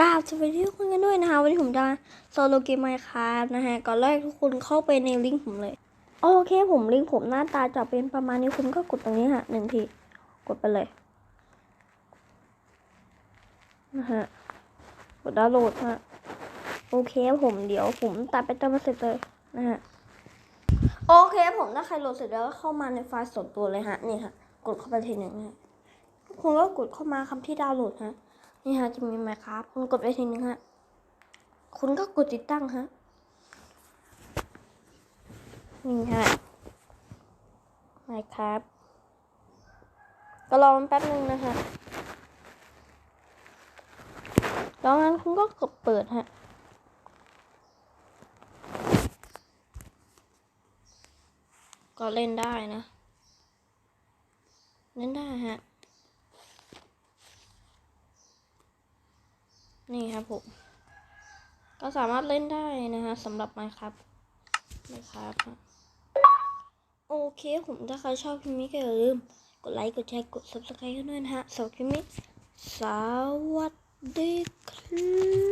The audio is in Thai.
กราบสวัสดีทุกคนกันด้วยนะคะ วันนี้ผมจะมาโซโลเกมไมค์ครับนะฮะก่อนแรกทุกคนเข้าไปในลิงก์ผมเลย โอเคผมลิงก์ผมหน้าตาจะเป็นประมาณนี้คุณก็กดตรงนี้ฮะหนึ่งทีกดไปเลยนะฮะกดดาวน์โหลดฮะโอเคผมเดี๋ยวผมตัดไปจนมาเสร็จเลยนะฮะโอเคผมถ้าใครโหลดเสร็จแล้วก็เข้ามาในไฟล์ส่วนตัวเลยฮะนี่ฮะกดเข้าไปทีหนึ่งฮะคุณก็กดเข้ามาคำที่ดาวน์โหลดฮะ นี่ฮะจะมีไหมครับ คุณกดไปทีนึงฮะ คุณก็กดติดตั้งฮะ นี่ฮะไหมครับ ก็รอมันแป๊บนึงนะฮะแล้วงั้นคุณก็กดเปิดฮะก็เล่นได้นะ เล่นได้ฮะ นี่ครับผม ก็สามารถเล่นได้นะฮะสำหรับ Minecraft Minecraft ฮะโอเคผมถ้าใครชอบคลิปนี้ก็อย่าลืม กดไลค์ กดแชร์ กด subscribe กันด้วยนะฮะสำหรับคลิปนี้สวัสดีครับ